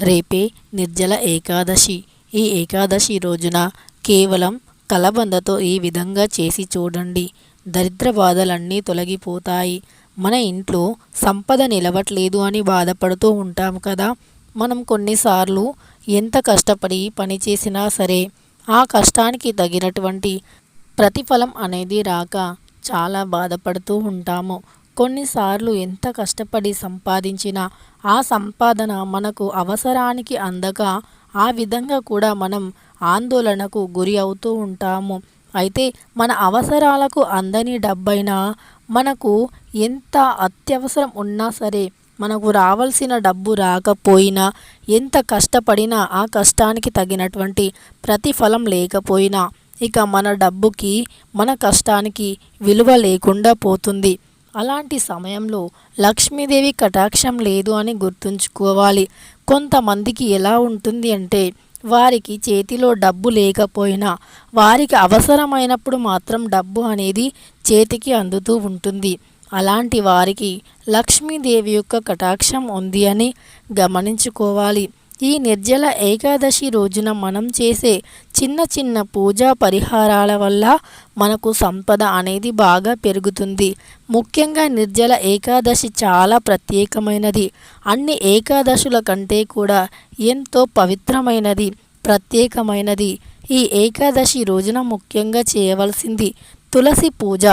రేపే నిర్జల ఏకాదశి. ఈ ఏకాదశి రోజున కేవలం కలబందతో ఈ విధంగా చేసి చూడండి. దరిద్ర బాధలన్నీ తొలగిపోతాయి. మన ఇంట్లో సంపద నిలవట్లేదు అని బాధపడుతూ ఉంటాం కదా. మనం కొన్నిసార్లు ఎంత కష్టపడి పని చేసినా సరే ఆ కష్టానికి తగినటువంటి ప్రతిఫలం అనేది రాక చాలా బాధపడుతూ ఉంటాము. కొన్నిసార్లు ఎంత కష్టపడి సంపాదించినా ఆ సంపాదన మనకు అవసరానికి అందక ఆ విధంగా కూడా మనం ఆందోళనకు గురి అవుతూ ఉంటాము. అయితే మన అవసరాలకు అందని డబ్బైనా మనకు ఎంత అత్యవసరం ఉన్నా సరే మనకు రావాల్సిన డబ్బు రాకపోయినా ఎంత కష్టపడినా ఆ కష్టానికి తగినటువంటి ప్రతిఫలం లేకపోయినా ఇక మన డబ్బుకి మన కష్టానికి విలువ లేకుండా పోతుంది. అలాంటి సమయంలో లక్ష్మీదేవి కటాక్షం లేదు అని గుర్తుంచుకోవాలి. కొంతమందికి ఎలా ఉంటుంది అంటే వారికి చేతిలో డబ్బు లేకపోయినా వారికి అవసరమైనప్పుడు మాత్రం డబ్బు అనేది చేతికి అందుతూ ఉంటుంది. అలాంటి వారికి లక్ష్మీదేవి యొక్క కటాక్షం ఉంది అని గమనించుకోవాలి. ఈ నిర్జల ఏకాదశి రోజున మనం చేసే చిన్న చిన్న పూజా పరిహారాల వల్ల మనకు సంపద అనేది బాగా పెరుగుతుంది. ముఖ్యంగా నిర్జల ఏకాదశి చాలా ప్రత్యేకమైనది. అన్ని ఏకాదశుల కంటే కూడా ఎంతో పవిత్రమైనది ప్రత్యేకమైనది. ఈ ఏకాదశి రోజున ముఖ్యంగా చేయవలసింది తులసి పూజ.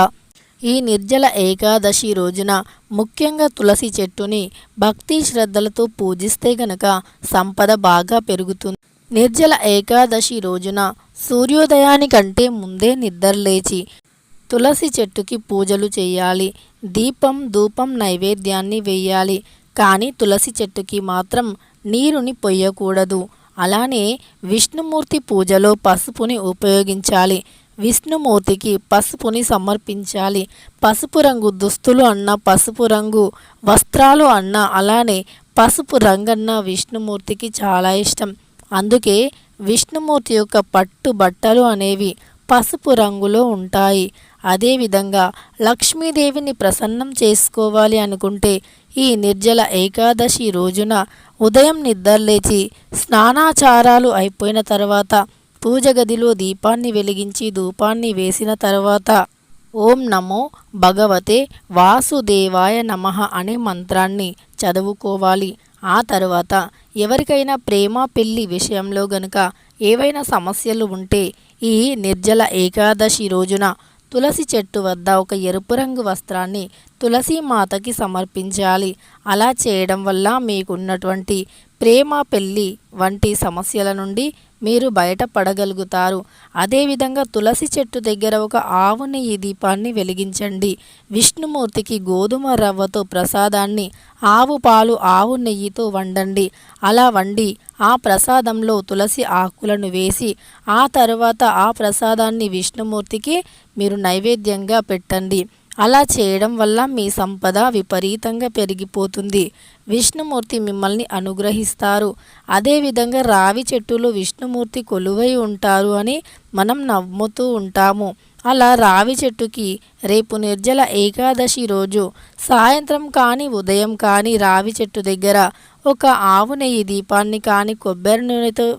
ఈ నిర్జల ఏకాదశి రోజున ముఖ్యంగా తులసి చెట్టుని భక్తి శ్రద్ధలతో పూజిస్తే గనక సంపద బాగా పెరుగుతుంది. నిర్జల ఏకాదశి రోజున సూర్యోదయానికంటే ముందే నిద్రలేచి తులసి చెట్టుకి పూజలు చేయాలి. దీపం ధూపం నైవేద్యాన్ని వేయాలి. కానీ తులసి చెట్టుకి మాత్రం నీరుని పొయ్యకూడదు. అలానే విష్ణుమూర్తి పూజలో పసుపుని ఉపయోగించాలి. విష్ణుమూర్తికి పసుపుని సమర్పించాలి. పసుపు రంగు దుస్తులు అన్న పసుపు రంగు వస్త్రాలు అన్న అలానే పసుపు రంగన్న విష్ణుమూర్తికి చాలా ఇష్టం. అందుకే విష్ణుమూర్తి యొక్క పట్టు బట్టలు అనేవి పసుపు రంగులో ఉంటాయి. అదేవిధంగా లక్ష్మీదేవిని ప్రసన్నం చేసుకోవాలి అనుకుంటే ఈ నిర్జల ఏకాదశి రోజున ఉదయం నిద్రలేచి స్నానాచారాలు అయిపోయిన తర్వాత పూజ గదిలో దీపాన్ని వెలిగించి ధూపాన్ని వేసిన తర్వాత ఓం నమో భగవతే వాసుదేవాయ నమ అనే మంత్రాన్ని చదువుకోవాలి. ఆ తర్వాత ఎవరికైనా ప్రేమ పెళ్ళి విషయంలో గనుక ఏవైనా సమస్యలు ఉంటే ఈ నిర్జల ఏకాదశి రోజున తులసి చెట్టు వద్ద ఒక ఎరుపు రంగు వస్త్రాన్ని తులసి మాతకి సమర్పించాలి. అలా చేయడం వల్ల మీకున్నటువంటి ప్రేమ పెళ్ళి వంటి సమస్యల నుండి మీరు బయటపడగలుగుతారు. అదేవిధంగా తులసి చెట్టు దగ్గర ఒక ఆవు నెయ్యి దీపాన్ని వెలిగించండి. విష్ణుమూర్తికి గోధుమ రవ్వతో ప్రసాదాన్ని ఆవు పాలు ఆవు నెయ్యితో వండండి. అలా వండి ఆ ప్రసాదంలో తులసి ఆకులను వేసి ఆ తర్వాత ఆ ప్రసాదాన్ని విష్ణుమూర్తికి మీరు నైవేద్యంగా పెట్టండి. అలా చేయడం వల్ల మీ సంపద విపరీతంగా పెరిగిపోతుంది. విష్ణుమూర్తి మిమ్మల్ని అనుగ్రహిస్తారు. అదేవిధంగా రావి చెట్టులో విష్ణుమూర్తి కొలువై ఉంటారు అని మనం నమ్ముతూ ఉంటాము. అలా రావి చెట్టుకి రేపు నిర్జల ఏకాదశి రోజు సాయంత్రం కానీ ఉదయం కానీ రావి చెట్టు దగ్గర ఒక ఆవు నెయ్యి దీపాన్ని కానీ కొబ్బరి నూనెతో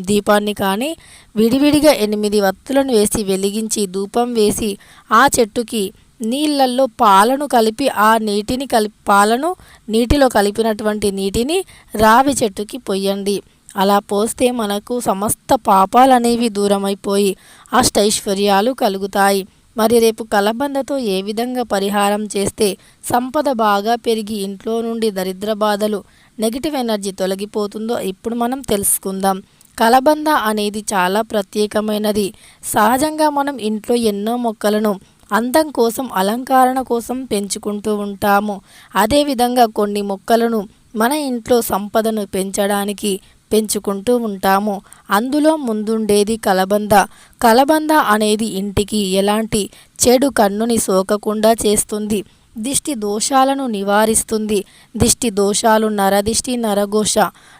దీపాన్ని కానీ విడివిడిగా ఎనిమిది వత్తులను వేసి వెలిగించి ధూపం వేసి ఆ చెట్టుకి నీళ్ళల్లో పాలను కలిపి ఆ నీటిని కలిపి పాలను నీటిలో కలిపినటువంటి నీటిని రావి చెట్టుకి పొయ్యండి. అలా పోస్తే మనకు సమస్త పాపాలు అనేవి దూరమైపోయి అష్టైశ్వర్యాలు కలుగుతాయి. మరి రేపు కలబందతో ఏ విధంగా పరిహారం చేస్తే సంపద బాగా పెరిగి ఇంట్లో నుండి దరిద్ర బాధలు నెగిటివ్ ఎనర్జీ తొలగిపోతుందో ఇప్పుడు మనం తెలుసుకుందాం. కలబంద అనేది చాలా ప్రత్యేకమైనది. సహజంగా మనం ఇంట్లో ఎన్నో మొక్కలను అందం కోసం అలంకరణ కోసం పెంచుకుంటూ ఉంటాము. అదేవిధంగా కొన్ని మొక్కలను మన ఇంట్లో సంపదను పెంచడానికి పెంచుకుంటూ ఉంటాము. అందులో ముందుండేది కలబంద. కలబంద అనేది ఇంటికి ఎలాంటి చెడు కన్నుని సోకకుండా చేస్తుంది. దిష్టి దోషాలను నివారిస్తుంది. దిష్టి దోషాలు నరదిష్టి నరఘోష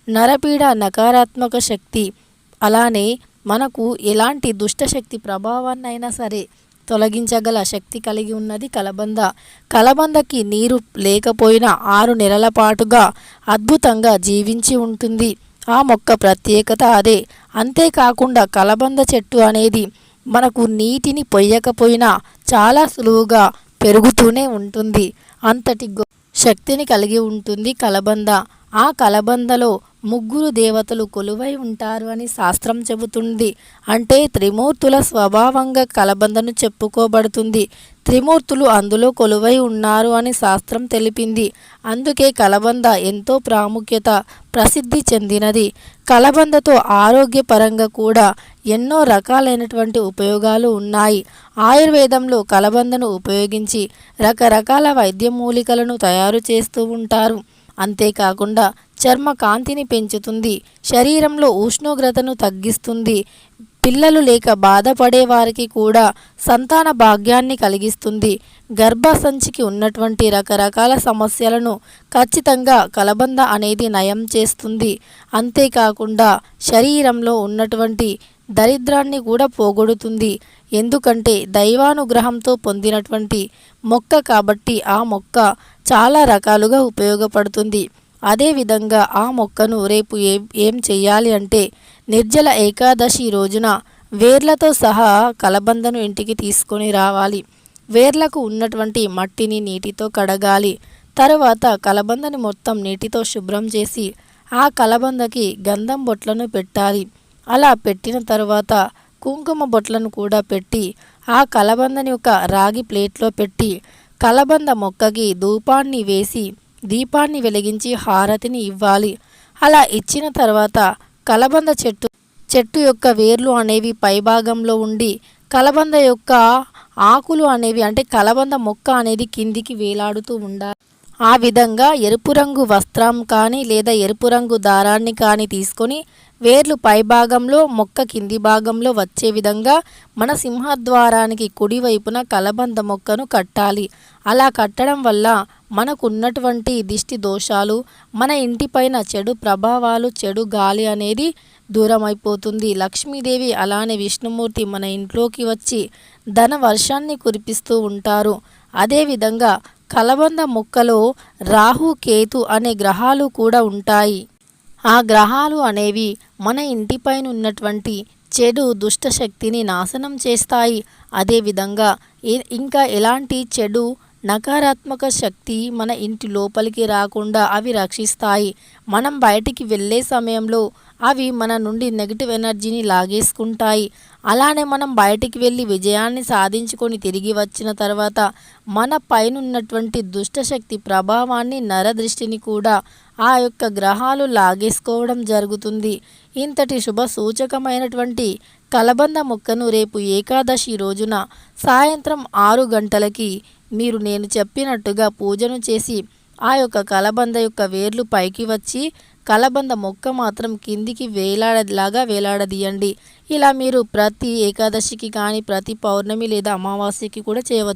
నరపీడ నకారాత్మక శక్తి. అలానే మనకు ఎలాంటి దుష్టశక్తి ప్రభావాన్నైనా సరే తొలగించగల శక్తి కలిగి ఉన్నది కలబంద. కలబందకి నీరు లేకపోయినా ఆరు నెలల పాటుగా అద్భుతంగా జీవించి ఉంటుంది. ఆ మొక్క ప్రత్యేకత అదే. అంతేకాకుండా కలబంద చెట్టు అనేది మనకు నీటిని పొయ్యకపోయినా చాలా సులువుగా పెరుగుతూనే ఉంటుంది. అంతటి శక్తిని కలిగి ఉంటుంది కలబంద. ఆ కలబందలో ముగ్గురు దేవతలు కొలువై ఉంటారు అని శాస్త్రం చెబుతుంది. అంటే త్రిమూర్తుల స్వభావంగా కలబందను చెప్పుకోబడుతుంది. త్రిమూర్తులు అందులో కొలువై ఉన్నారు అని శాస్త్రం తెలిపింది. అందుకే కలబంద ఎంతో ప్రాముఖ్యత ప్రసిద్ధి చెందినది. కలబందతో ఆరోగ్యపరంగా కూడా ఎన్నో రకాలైనటువంటి ఉపయోగాలు ఉన్నాయి. ఆయుర్వేదంలో కలబందను ఉపయోగించి రకరకాల వైద్య మూలికలను తయారు చేస్తూ ఉంటారు. అంతేకాకుండా చర్మ కాంతిని పెంచుతుంది శరీరంలో ఉష్ణోగ్రతను తగ్గిస్తుంది పిల్లలు లేక బాధపడే వారికి కూడా సంతాన భాగ్యాన్ని కలిగిస్తుంది. గర్భసంచికి ఉన్నటువంటి రకరకాల సమస్యలను ఖచ్చితంగా కలబంద అనేది నయం చేస్తుంది. అంతేకాకుండా శరీరంలో ఉన్నటువంటి దరిద్రాన్ని కూడా పోగొడుతుంది. ఎందుకంటే దైవానుగ్రహంతో పొందినటువంటి మొక్క కాబట్టి ఆ మొక్క చాలా రకాలుగా ఉపయోగపడుతుంది. అదేవిధంగా ఆ మొక్కను రేపు ఏం ఏం చెయ్యాలి అంటే నిర్జల ఏకాదశి రోజున వేర్లతో సహా కలబందను ఇంటికి తీసుకొని రావాలి. వేర్లకు ఉన్నటువంటి మట్టిని నీటితో కడగాలి. తరువాత కలబందని మొత్తం నీటితో శుభ్రం చేసి ఆ కలబందకి గంధం బొట్లను పెట్టాలి. అలా పెట్టిన తర్వాత కుంకుమ బొట్లను కూడా పెట్టి ఆ కలబందని ఒక రాగి ప్లేట్లో పెట్టి కలబంద మొక్కకి ధూపాన్ని వేసి దీపాన్ని వెలిగించి హారతిని ఇవ్వాలి. అలా ఇచ్చిన తర్వాత కలబంద చెట్టు చెట్టు యొక్క వేర్లు అనేవి పైభాగంలో ఉండి కలబంద యొక్క ఆకులు అనేవి అంటే కలబంద మొక్క అనేది కిందికి వేలాడుతూ ఉండాలి. ఆ విధంగా ఎరుపు రంగు వస్త్రం కానీ లేదా ఎరుపు రంగు దారాన్ని కానీ తీసుకొని వేర్లు పైభాగంలో మొక్క కింది భాగంలో వచ్చే విధంగా మన సింహద్వారానికి కుడివైపున కలబంద మొక్కను కట్టాలి. అలా కట్టడం వల్ల మనకున్నటువంటి దిష్టి దోషాలు మన ఇంటిపైన చెడు ప్రభావాలు చెడు గాలి అనేది దూరం అయిపోతుంది లక్ష్మీదేవి అలానే విష్ణుమూర్తి మన ఇంట్లోకి వచ్చి ధన వర్షాన్ని కురిపిస్తూ ఉంటారు. అదేవిధంగా కలబంద మొక్కలో రాహు కేతు అనే గ్రహాలు కూడా ఉంటాయి. ఆ గ్రహాలు అనేవి మన ఇంటిపైన ఉన్నటువంటి చెడు దుష్ట శక్తిని నాశనం చేస్తాయి. అదేవిధంగా ఇంకా ఎలాంటి చెడు నకారాత్మక శక్తి మన ఇంటి లోపలికి రాకుండా అవి రక్షిస్తాయి. మనం బయటికి వెళ్ళే సమయంలో అవి మన నుండి నెగిటివ్ ఎనర్జీని లాగేసుకుంటాయి. అలానే మనం బయటికి వెళ్ళి విజయాన్ని సాధించుకొని తిరిగి వచ్చిన తర్వాత మన పైనున్నటువంటి దుష్టశక్తి ప్రభావాన్ని నరదృష్టిని కూడా ఆ యొక్క గ్రహాలు లాగేసుకోవడం జరుగుతుంది. ఇంతటి శుభ సూచకమైనటువంటి కలబంద మొక్కను రేపు ఏకాదశి రోజున సాయంత్రం ఆరు గంటలకి మీరు నేను చెప్పినట్టుగా పూజను చేసి ఆ యొక్క కలబంద యొక్క వేర్లు పైకి వచ్చి కలబంద మొక్క మాత్రం కిందికి వేలాడలాగా వేలాడదీయండి. ఇలా మీరు ప్రతి ఏకాదశికి కానీ ప్రతి పౌర్ణమి లేదా అమావాస్యకి కూడా చేయవచ్చు.